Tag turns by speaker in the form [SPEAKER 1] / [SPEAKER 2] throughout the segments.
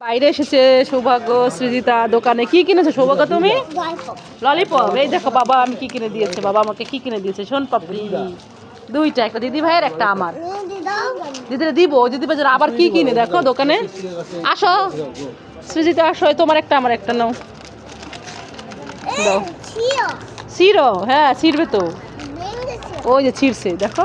[SPEAKER 1] বাইরে এসেছে সৌভাগ্য, সৃজিতা, দোকানে কি কিনেছো সৌভাগ্য তুমি? ললিপপ এই দেখো বাবা, আমি কি কিনে দিয়েছে? বাবা আমাকে কি কিনে দিয়েছে? শোন পাপড়ি। দুইটা, একটা দিদি ভাইয়ের, একটা আমার। দিদিরা দিব দিদি ভাই আবার কি কিনে? দেখো দোকানে। আসো। সৃজিতা, আসো তোমার একটা, আমার একটা নাও। দাও। ছিড়ো হ্যাঁ ছিড়বে তো। ওই যে ছিড়ছে, দেখো।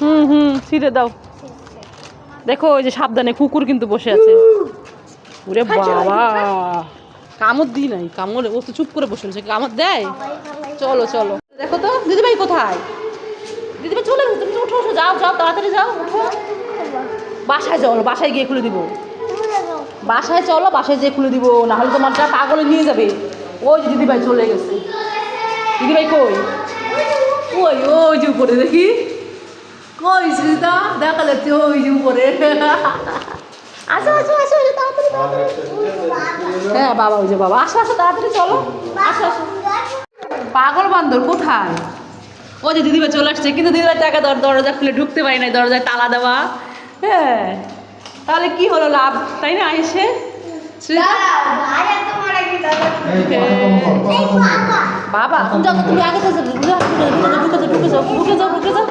[SPEAKER 1] হুম হুম, ছিঁড়ে দাও। দেখো ওই যে সাবধানে কুকুর কিন্তু বসে আছে। ওরে বাবা। কামড় দিই নাই কামড় ও তো চুপ করে বসে রয়েছে কামড় দেয়? চলো চলো। দেখো তো দিদিভাই কোথায়? দিদিভাই চলে তুমি উঠো উঠো যাও যাও তাড়াতাড়ি যাও উঠো। বাসায় চলো বাসায় গিয়ে খুলে দিব। বাসায় চলো বাসায় যেয়ে খুলে দিব না হলে তোমার যা পাগলে নিয়ে যাবে। ওই যে দিদিভাই চলে গেছে। দিদিভাই কই? ওই ওই যে উপরে দেখি। কই সুজিতা? দেখা যাচ্ছে ওই যে উপরে। আসো আসো আসো তাড়াতাড়ি হ্যাঁ বাবা ওই যে বাবা। আসো আসো তাড়াতাড়ি চলো। আসো আসো। পাগল বান্দর কোথায়? ও যে দিদিভাই চলে আসছে কিন্তু দিদিভাই টাকা দর দরজা খুলে ঢুকতে পারি নাই দরজায় তালা দেওয়া। হ্যাঁ তাহলে কি হলো লাভ? তাই না এসে? বাবা। তুমি আগে ঢুকে যাও ঢুকে যাও ঢুকে যাও ঢুকে যাও।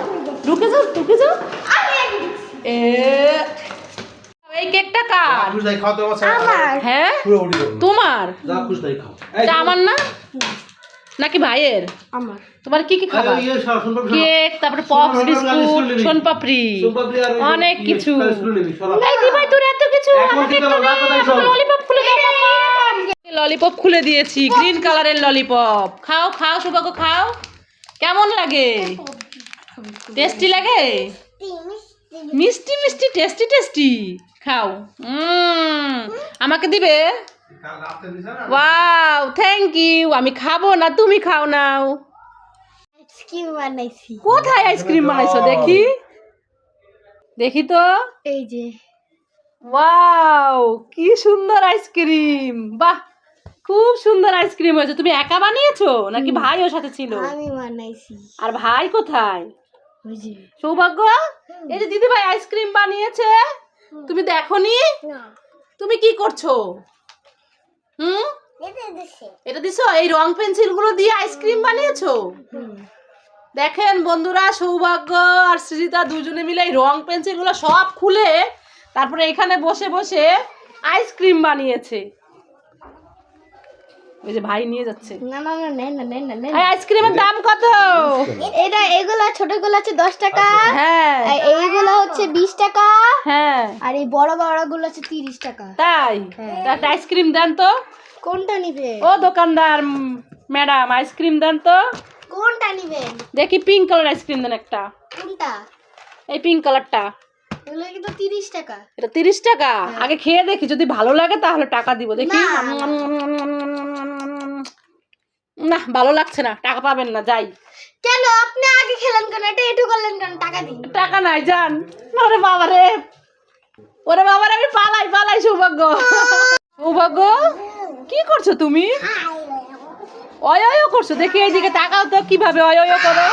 [SPEAKER 1] ঢুকে যাও ঢুকে যাও। এ এই কেকটা কার?
[SPEAKER 2] আমার।
[SPEAKER 1] হ্যাঁ? তোমার?
[SPEAKER 2] যা খুশ নাই খাও।
[SPEAKER 1] এটা আমার না? নাকি ভাইয়ের?
[SPEAKER 3] আমার।
[SPEAKER 1] তোমার কি কি খাবার?
[SPEAKER 2] ইয়ে
[SPEAKER 1] কেক তারপরে পপস বিস্কুট সোনপাপড়ি অনেক কিছু। এই দি ভাই তোর এত কিছু? আমাকে একটা ললিপপ খুলে দাও ললিপপ খুলে দিয়েছি গ্রিন কালারের ললিপপ খাও খাও সৌভাগ্য খাও। কেমন লাগে? টেস্টি লাগে? মিষ্টি মিষ্টি টেস্টি টেস্টি খাও। আমাকে দিবে? ওয়াও থ্যাংক ইউ আমি খাব না তুমি খাও নাও।
[SPEAKER 3] বানাইছি।
[SPEAKER 1] কোথায় আইসক্রিম বানাইছো? দেখি। দেখি তো।
[SPEAKER 3] এই যে।
[SPEAKER 1] ওয়াও কি সুন্দর আইসক্রিম। বাহ খুব সুন্দর আইসক্রিম হয়েছে। তুমি একা বানিয়েছো? নাকি ভাই ওর সাথে ছিল?
[SPEAKER 3] আমি বানাইছি।
[SPEAKER 1] আর ভাই কোথায়? সৌভাগ্য এই যে দিদি ভাই আইসক্রিম বানিয়েছে। তুমি দেখোনি? তুমি কি করছ? হুম? এটা দিছো। এই রং পেন্সিলগুলো দিয়ে আইসক্রিম বানিয়েছো? দেখেন বন্ধুরা সৌভাগ্য আর সৃজিতা দুজনে মিলে এই রং পেন্সিলগুলো সব খুলে তারপরে এখানে বসে বসে আইসক্রিম বানিয়েছে। ওই যে ভাই নিয়ে যাচ্ছে
[SPEAKER 3] না না না নেন না নেন না নেন
[SPEAKER 1] আইসক্রিমের দাম কত
[SPEAKER 3] এটা এগুলা ছোটগুলো হচ্ছে দশ টাকা
[SPEAKER 1] হ্যাঁ
[SPEAKER 3] এইগুলো হচ্ছে বিশ টাকা
[SPEAKER 1] হ্যাঁ
[SPEAKER 3] আর এই বড় বড়গুলো হচ্ছে তিরিশ টাকা
[SPEAKER 1] তাই
[SPEAKER 3] হ্যাঁ।
[SPEAKER 1] তা আইসক্রিম দেন তো
[SPEAKER 3] কোনটা নিবে
[SPEAKER 1] ও দোকানদার ম্যাডাম আইসক্রিম দেন তো
[SPEAKER 3] কোনটা নিবেন
[SPEAKER 1] দেখি পিঙ্ক কালার আইসক্রিম দেন একটা
[SPEAKER 3] কোনটা
[SPEAKER 1] এই পিঙ্ক কালারটা
[SPEAKER 3] এগুলো কিন্তু তিরিশ টাকা
[SPEAKER 1] এটা তিরিশ টাকা আগে খেয়ে দেখি যদি ভালো লাগে তাহলে টাকা দিব দেখি
[SPEAKER 3] না।
[SPEAKER 1] ভালো লাগছে না টাকা পাবেন না যাই।
[SPEAKER 3] কেন? আপনি আগে খেলেন কেন? এটা এটু করলেন কেন? টাকা দিন।
[SPEAKER 1] টাকা নাই যান। ওরে বাবা রে ওরে বাবা রে আমি পালাই পালাই সৌভাগ্য। সৌভাগ্য? কি করছ তুমি? অয় করছ। দেখি এইদিকে তাকাও তো কীভাবে অয় করো।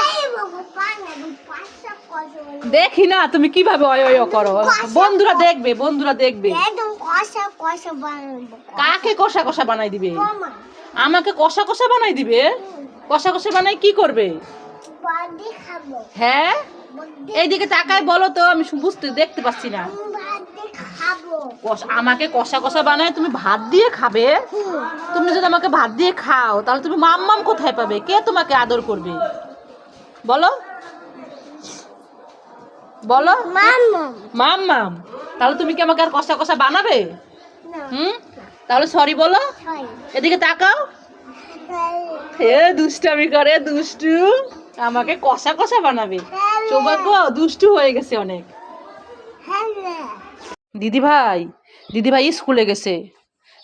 [SPEAKER 1] দেখি না তুমি কীভাবে অয় অয় করো? বন্ধুরা দেখবে বন্ধুরা দেখবে। কাকে কষা কষা বানাই দিবে? আমাকে কষা কষা বানাই দিবে? কষা কষা বানাই কি করবে? হ্যাঁ? এইদিকে তাকায় বলো তো আমি বুঝতে দেখতে পাচ্ছি না। আমাকে কষা কষা বানায় তুমি ভাত দিয়ে খাবে? তুমি যদি আমাকে ভাত দিয়ে খাও তাহলে তুমি মাম্মাম কোথায় পাবে? কে তোমাকে আদর করবে? বলো। বলো।
[SPEAKER 3] মাম
[SPEAKER 1] মাম্মাম। তাহলে তুমি কি আমাকে আর কষা কষা বানাবে? হুম? তাহলে সরি বলো। এদিকে তাকাও। হে দুষ্টামি করে দুষ্টু। আমাকে কষা কষা বানাবে। সৌভাগ্য দুষ্টু হয়ে গেছে অনেক। দিদি ভাই দিদি ভাই স্কুলে গেছে।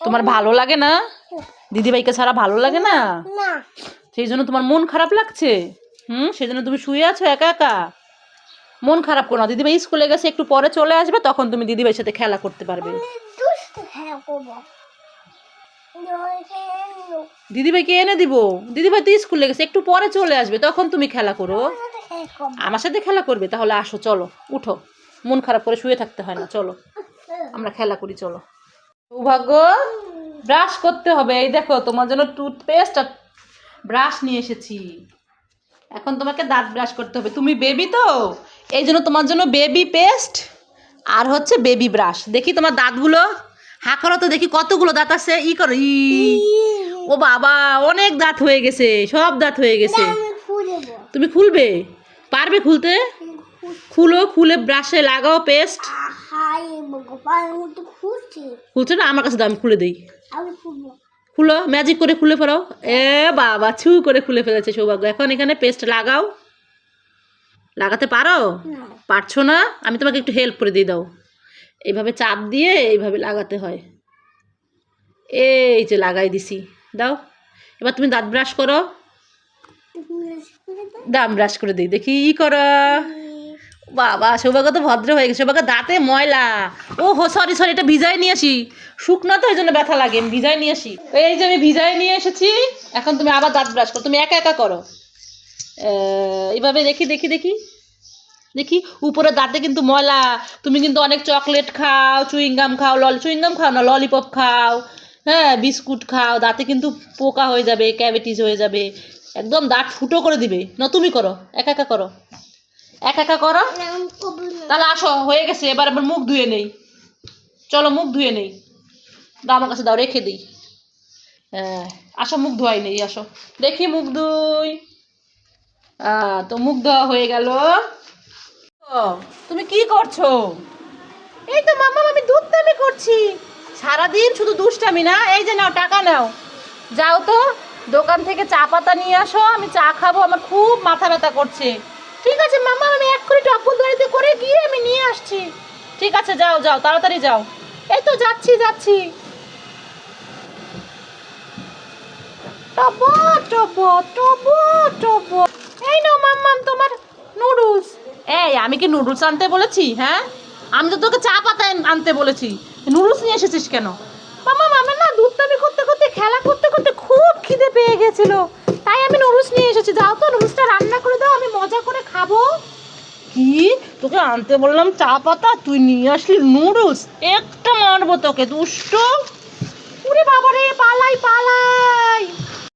[SPEAKER 1] তোমার ভালো লাগে না? দিদি ভাইকে ছাড়া ভালো লাগে না। সেই জন্য তোমার মন খারাপ লাগছে? হুম? সেই জন্য তুমি শুয়ে আছো একা একা? মন খারাপ করো না। দিদি ভাই স্কুলে গেছে একটু পরে চলে আসবে তখন তুমি দিদি ভাইয়ের সাথে খেলা করতে পারবে।
[SPEAKER 3] হ্যাঁ
[SPEAKER 1] দিদি ভাইকে এনে দিব। দিদি ভাই তো স্কুলে গেছে একটু পরে চলে আসবে তখন তুমি খেলা করো। আমার সাথে খেলা করবে? তাহলে আসো চলো উঠো। মন খারাপ করে শুয়ে থাকতে হয় না চলো। আমরা খেলা করি চলো। সৌভাগ্য ব্রাশ করতে হবে। এই দেখো তোমার জন্য টুথপেস্ট আর ব্রাশ নিয়ে এসেছি। এখন তোমাকে দাঁত ব্রাশ করতে হবে। তুমি বেবি তো? এই জন্য তোমার জন্য বেবি পেস্ট আর হচ্ছে বেবি ব্রাশ দেখি তোমার দাঁতগুলো। হা করো তো দেখি কতগুলো দাঁত আছে। ই করো ই। ও বাবা অনেক দাঁত হয়ে গেছে সব দাঁত হয়ে গেছে। তুমি খুলবে? পারবে খুলতে? খুলো খুলে ব্রাশে লাগাও পেস্ট
[SPEAKER 3] খুলছি
[SPEAKER 1] না? আমার কাছে দাও আমি খুলে দিই।
[SPEAKER 3] আমি খুলবো।
[SPEAKER 1] খুলো ম্যাজিক করে খুলে ফেলাও এ বাবা ছু করে খুলে ফেলেছে সৌভাগ্য। এখন এখানে পেস্ট লাগাও। লাগাতে পারো? পারছ না? আমি তোমাকে একটু হেল্প করে দিয়ে দাও। এইভাবে চাপ দিয়ে এইভাবে লাগাতে হয়। এই যে লাগাই দিছি। দাও। এবার তুমি দাঁত ব্রাশ করো। দাম ব্রাশ করে দিই। দেখি ই করো। বাবা, সৌভাগ্য তো ভদ্র হয়ে গেছে। সৌভাগ্য, দাঁতে ময়লা। ও হো সরি সরি এটা ভিজাই নিয়ে আসি। শুকনো তো ওই জন্য ব্যথা লাগে, আমি ভিজাই নিয়ে আসি। এই যে আমি ভিজাই নিয়ে এসেছি, এখন তুমি আবার দাঁত ব্রাশ করো। তুমি একা একা করো। এইভাবে দেখি দেখি দেখি। দেখি, উপরে দাঁতে কিন্তু ময়লা। তুমি কিন্তু অনেক চকলেট খাও চুইংগাম খাও ললি চুইংগাম খাও না ললিপপ খাও হ্যাঁ বিস্কুট খাও, দাঁতে কিন্তু পোকা হয়ে যাবে ক্যাভিটিস হয়ে যাবে। একদম দাঁত ফুটো করে দিবে। না, তুমি করো, একা একা করো। একা একা করো? তাহলে আসো হয়ে গেছে এবার আবার মুখ ধুয়ে নেই। চলো মুখ ধুয়ে নেই। দাও আমার কাছে দাও রেখে দিই। হ্যাঁ আসো মুখ ধোয়াই নেই আসো। দেখি মুখ ধুই। তো মুখ ধোয়া হয়ে গেল। তুমি কি করছ? এই তো মামা আমি দুধটামি করছি। সারাদিন শুধু দুষ্টামি না এই যে নাও টাকা নাও। যাও তো দোকান থেকে চা পাতা নিয়ে আসো আমি চা খাব আমার খুব মাথা ব্যথা করছে। ঠিক আছে, মামা, আমি এক্ষুনি টপ্পল গাড়িতে করে গিয়ে আমি নিয়ে আসছি। ঠিক আছে, যাও যাও, তাড়াতাড়ি যাও। এই তো যাচ্ছি যাচ্ছি। এই নাও, মাম্মাম, তোমার নুডলস। এই, আমি কি নুডলস আনতে বলেছি হ্যাঁ? আমি তো তোকে চা পাতা আনতে বলেছি। নুডলস নিয়ে এসেছিস কেন? মামা আমার না দুধটামি করতে করতে, খেলা করতে করতে খিদে পেয়ে গেছিল। তাই আমি নুডলস নিয়ে এসেছি। যাও তো নুডলসটা রান্না করে দাও আমি মজা করে খাব। কি? তোকে আনতে বললাম চা পাতা তুই নিয়ে আসলি নুডলস? একটা মারবো তোকে দুষ্ট। উরে বাবারে পালাই পালাই।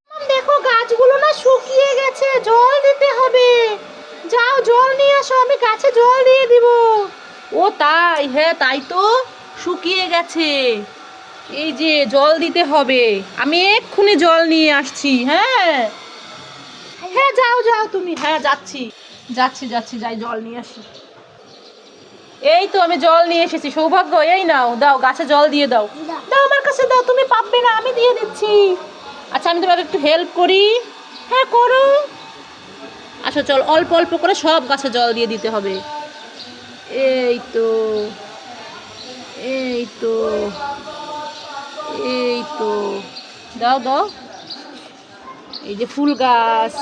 [SPEAKER 1] মাম, দেখো গাছগুলো না শুকিয়ে গেছে জল দিতে হবে। যাও জল নিয়ে আসো আমি গাছে জল দিয়ে দিব। ও তাই হ্যাঁ তাই তো শুকিয়ে গেছে। এই যে জল দিতে হবে। আমি এক্ষুনি জল নিয়ে আসছি হ্যাঁ? হ্যাঁ যাও যাও তুমি। হ্যাঁ যাচ্ছি। যাচ্ছি যাচ্ছি, যাই, জল নিয়ে আসি। এই তো আমি জল নিয়ে এসেছি, সৌভাগ্য। এই নাও, দাও, গাছে জল দিয়ে দাও।
[SPEAKER 3] দাও।
[SPEAKER 1] আমার কাছে, দাও, তুমি পাববে না, আমি দিয়ে দিচ্ছি। আচ্ছা আমি তোমাকে একটু হেল্প করি। হ্যাঁ করো। আচ্ছা চল, অল্প অল্প করে সব গাছে জল দিয়ে দিতে হবে। এই তো এই তো। এই তো, দাও দাও। এই যে ফুল গাছ,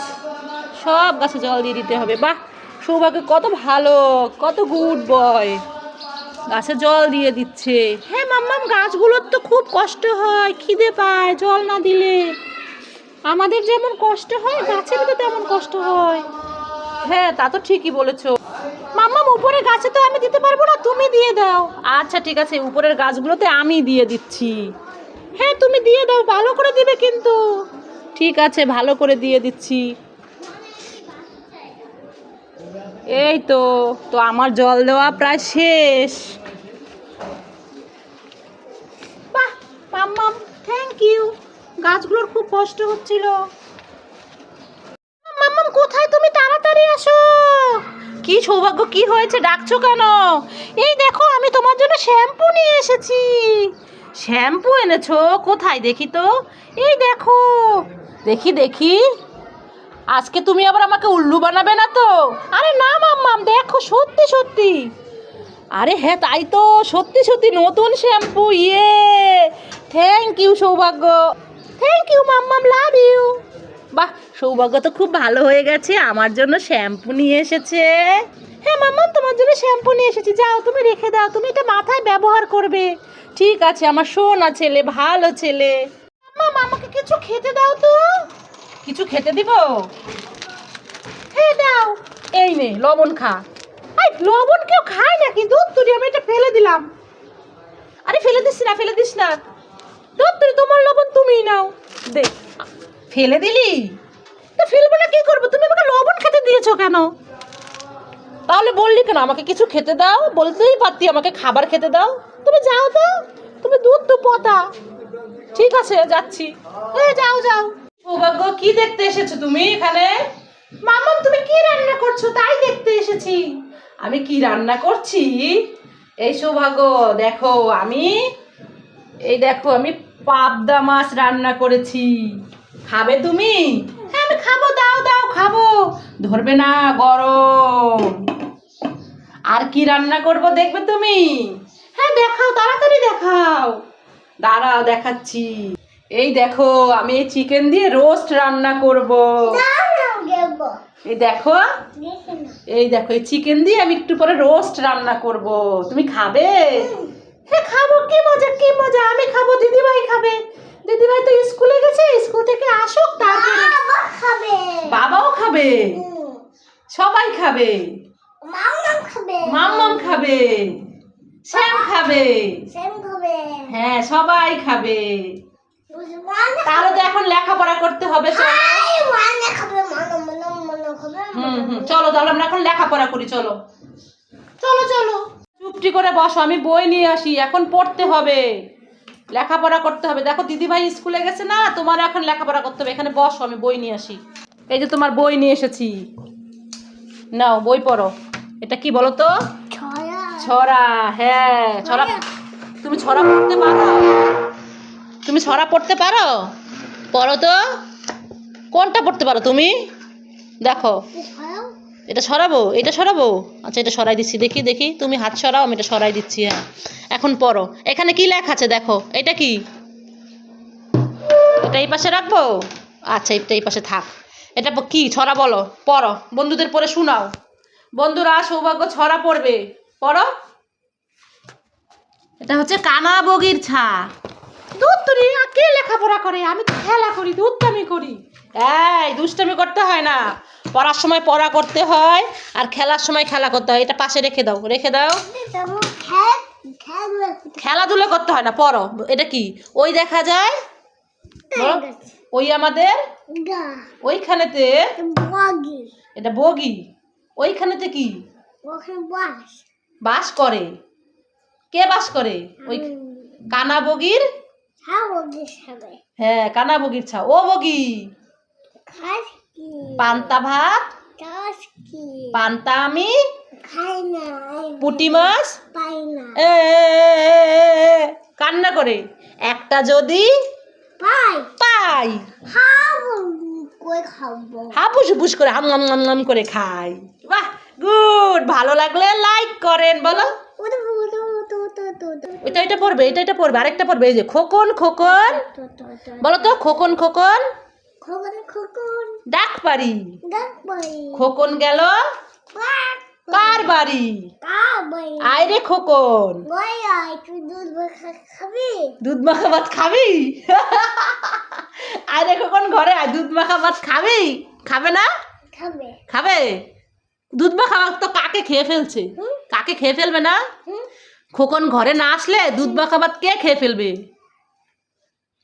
[SPEAKER 1] সব গাছে জল দিয়ে দিতে হবে। বাহ, সৌভাগ্য, কত ভালো, কত গুড বয়। গাছে জল দিয়ে দিচ্ছে। হ্যাঁ মাম্মাম, গাছগুলোর তো খুব কষ্ট হয়, খিদে পায় জল না দিলে। আমাদের যেমন কষ্ট হয় গাছেরও তো তেমন কষ্ট হয়। হ্যাঁ তা তো ঠিকই বলেছ। মাম্মাম, উপরে গাছে তো আমি দিতে পারব না, তুমি দিয়ে দাও। আচ্ছা ঠিক আছে, উপরের গাছগুলোতে আমি দিয়ে দিচ্ছি। হ্যাঁ তুমি দিয়ে দাও, ভালো করে দিবে কিন্তু। ঠিক আছে, ভালো করে দিয়ে দিচ্ছি। এই তো তো আমার জল দেওয়া প্রায় শেষ। থ্যাংক ইউ গাছগুলোর খুব কষ্ট হচ্ছিল। মাম্মাম কোথায় তুমি? তাড়াতাড়ি আসো। কি সৌভাগ্য, কি হয়েছে? ডাকছো কেন? এই দেখো, আমি তোমার জন্য শ্যাম্পু নিয়ে এসেছি। শ্যাম্পু এনেছো? কোথায় দেখি তো? এই দেখো। দেখি দেখি। আজকে তুমি আবার আমাকে উল্লু বানাবে না তো? আরে না মাম্মাম দেখো, সত্যি সত্যি। আরে হ্যাঁ তাই তো। সত্যি সত্যি, নতুন শ্যাম্পু ইয়ে। থ্যাংক ইউ সৌভাগ্য। থ্যাংক ইউ মাম্মাম লাভ ইউ বাহ, সৌভাগ্য তো খুব ভালো হয়ে গেছে। আমার জন্য শ্যাম্পু নিয়ে এসেছে। হ্যাঁ মাম্মাম তোমার জন্য শ্যাম্পু নিয়ে এসেছি। যাও, তুমি রেখে দাও। তুমি এটা মাথায় ব্যবহার করবে। ঠিক আছে, আমার সোনা ছেলে, ভালো ছেলে। মাম্মাম আমাকে কিছু খেতে দাও তো। কিছু খেতে দিব? হ্যাঁ দাও এই নে, লবণ খা। এই লবণ কেউ খায় নাকি? দুধ তুলি, আমি এটা ফেলে দিলাম। আরে, ফেলে দিস না, ফেলে দিস না। ধর তুই তোমার লবণ তুমিই নাও। দে। ফেলে দিলি? তা ফেলব না, কি করব? তুমি আমাকে লবণ খেতে দিয়েছ কেন? তাহলে বললি কেন, আমাকে কিছু খেতে দাও? বলতেই পারতি আমাকে খাবার খেতে দাও। তুমি যাও তো, তুমি দুধ তো পতা। ঠিক আছে, যাচ্ছি। এ, যাও যাও। সৌভাগ্য, কি দেখতে এসেছ তুমি এখানে? মামাম তুমি কি রান্না করছ? তাই দেখতে এসেছি। আমি কি রান্না করছি? এই সৌভাগ্য, দেখো, আমি, এই দেখো, আমি পাবদা মাছ রান্না করেছি। খাবে তুমি? হ্যাঁ আমি খাব দাও দাও খাব। ধরবে না গরম। আর কি রান্না করব দেখবে তুমি? হ্যাঁ দেখাও তাড়াতাড়ি দেখাও। দাঁড়াও দেখাচ্ছি। এই দেখো আমি এই চিকেন দিয়ে রোস্ট রান্না করব। এই দেখো এই দেখো এই চিকেন দিয়ে আমি একটু পরে রোস্ট রান্না করব। তুমি খাবে? হ্যাঁ খাব কি মজা কি মজা। আমি খাব দিদিভাই খাবে। দিদিভাই তো স্কুলে গেছে স্কুল থেকে আসুক তারপরে বাবাও খাবে। সবাই খাবে। মাম্মাম খাবে। শ্যাম খাবে। হ্যাঁ সবাই খাবে। তাহলে তো এখন লেখাপড়া করতে হবে চলো। হুম হুম চলো তাহলে আমরা এখন লেখাপড়া করি চলো। চলো চলো। চুপটি করে বসো আমি বই নিয়ে আসি এখন পড়তে হবে। লেখাপড়া করতে হবে। দেখো দিদিভাই স্কুলে গেছে না তোমার এখন লেখাপড়া করতে হবে। এখানে বসো আমি বই নিয়ে আসি। এই যে তোমার বই নিয়ে এসেছি। নাও বই পড়ো। এটা কি বলো তো? ছড়া। হ্যাঁ ছড়া তুমি ছড়া পড়তে পারো? তুমি ছড়া পড়তে পারো? পড়ো তো। কোনটা পড়তে পারো তুমি? দেখো। এটা সরাবো এটা সরাবো? আচ্ছা এটা সরাই দিচ্ছি, দেখি দেখি, তুমি হাত সরাও, আমি এটা সরাই দিচ্ছি হ্যাঁ। এখন পড়ো। এখানে কি লেখা আছে দেখো, এটা কি? এটা এই পাশে রাখব? আচ্ছা এটা এই পাশে থাক। এটা কি? ছড়া বলো, পড়ো। বন্ধুদের পড়ে শোনাও। বন্ধুরা, সৌভাগ্য ছড়া পড়বে। পড়ো। এটা হচ্ছে কানা বগির ছা। দুধ তুলি কে লেখাপড়া করে? আমি তো খেলা করি দুধটামি করি। এই, দুষ্টামি করতে হয় না। পড়ার সময় পড়া করতে হয় আর খেলার সময় খেলা করতে হয়। এটা পাশে রেখে দাও রেখে দাও। খেলাধুলা করতে হয় না পড়ো। এটা কি? ওই দেখা যায়? ওই আমাদের? ওইখানেতে? এটা বগি। ওইখানেতে কি? বাস করে। কে বাস করে? ওই কানা বগির? হ্যাঁ কানা বগির ছা। ও বগি। পান্তা ভাত পান্তা আমি পুটি মাছ? কান্না করে। একটা যদি পাই। হাপুস হুপুস করে হাম হাম হাম হাম করে খাই। বাহ গুড। ভালো লাগলে লাইক করেন বলো। এটা এটা পড়বে এটা এটা পড়বে আরেকটা পড়বে এই যে খোকন খোকন। বলো তো খোকন খোকন। ডাক
[SPEAKER 3] বই
[SPEAKER 1] খোকন গেল? কার বাড়ি? আয় রে খোকন।
[SPEAKER 3] দুধ মাখা খাবি?
[SPEAKER 1] দুধ ভাত খাবি? আয় রে খোকন ঘরে আয় দুধ মাখা ভাত খাবি? খাবে না?
[SPEAKER 3] খাবে।
[SPEAKER 1] খাবে? দুধ মাখা ভাত তো কাকে খেয়ে ফেলছে? কাকে খেয়ে ফেলবে না? খোকন ঘরে না আসলে দুধ মাখা ভাত কে খেয়ে ফেলবে?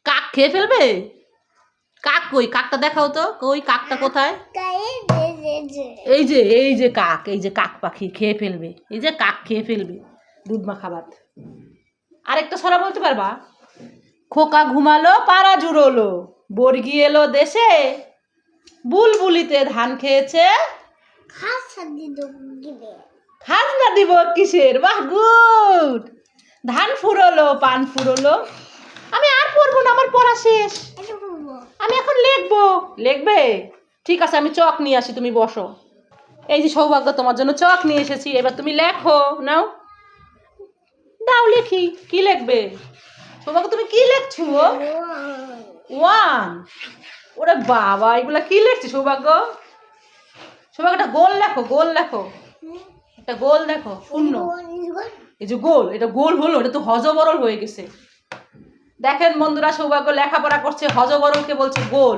[SPEAKER 1] কাক খেয়ে ফেলবে? কাক কই? কাকটা দেখাও তো। কই, কাকটা কোথায়? এই যে এই যে কাক, এই যে কাক পাখি খেয়ে ফেলবে। এই যে কাক খেয়ে ফেলবে। দুধ মাখা ভাত আরেকটা সরা বলতে পারবা? খোকা ঘুমালো, পাড়া জুড়োলো বর্গি এলো দেশে। বুলবুলিতে ধান খেয়েছে। খাজনা দিব কিসের? বাহ, গুড। ধান ফুরোলো, পান ফুরোলো। আমি আর পড়ব না আমার পড়া শেষ। আমি এখন লিখব। লিখবে? ঠিক আছে আমি চক নিয়ে আসি তুমি বসো। এই যে সৌভাগ্য তোমার জন্য চক নিয়ে এসেছি এবার তুমি লেখো নাও। দাও লিখি কি লিখবে? সৌভাগ্য তুমি কি লিখছো? ওয়ান ওরে বাবা এগুলা কি লিখছে সৌভাগ্য? সৌভাগ্য একটা গোল লেখো গোল লেখো। একটা গোল দেখো শূন্য। এই যে গোল এটা গোল হলো এটা তো হজবরল হয়ে গেছে। দেখেন বন্ধুরা সৌভাগ্য লেখাপড়া করছে হজবরলকে বলছে গোল।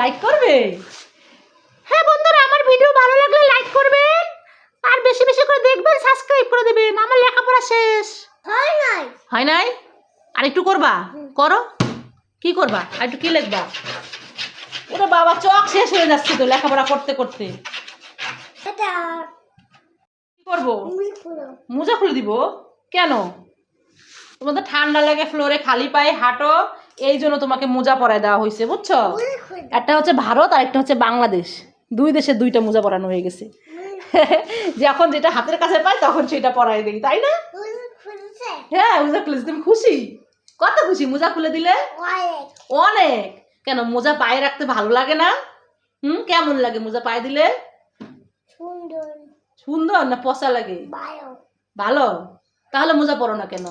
[SPEAKER 1] লাইক করবে? হ্যাঁ বন্ধুরা আমার ভিডিও ভালো লাগলে লাইক করবেন আর বেশি বেশি করে দেখবেন সাবস্ক্রাইব করে দেবেন। আমার লেখাপড়া শেষ।
[SPEAKER 3] হয় নাই?
[SPEAKER 1] হয় নাই? আর একটু করবা? করো? কি করবা? আর একটু কি লিখবা? ওরে বাবা চক শেষ হয়ে যাচ্ছে তো লেখাপড়া করতে করতে। কি করব? মোজা খুলে দিব? কেন? তোমাদের ঠান্ডা লাগে ফ্লোরে খালি পায়ে হাঁটো এই জন্য তোমাকে মোজা পরায় দেওয়া হয়েছে বুঝছ? একটা হচ্ছে ভারত আর একটা হচ্ছে বাংলাদেশ। দুই দেশের দুইটা মোজা পরানো হয়ে গেছে। যখন যেটা হাতের কাছে পাই তখন সেটা পরাই দিই তাই না? হ্যাঁ মোজা খুলেছি তুমি খুশি? কত খুশি? মোজা খুলে দিলে?
[SPEAKER 3] অনেক।
[SPEAKER 1] অনেক কেন মোজা পায়ে রাখতে ভালো লাগে না? হুম কেমন লাগে মোজা পায়ে দিলে?
[SPEAKER 3] সুন্দর।
[SPEAKER 1] সুন্দর না পচা লাগে? ভালো? তাহলে মোজা পরো না কেন?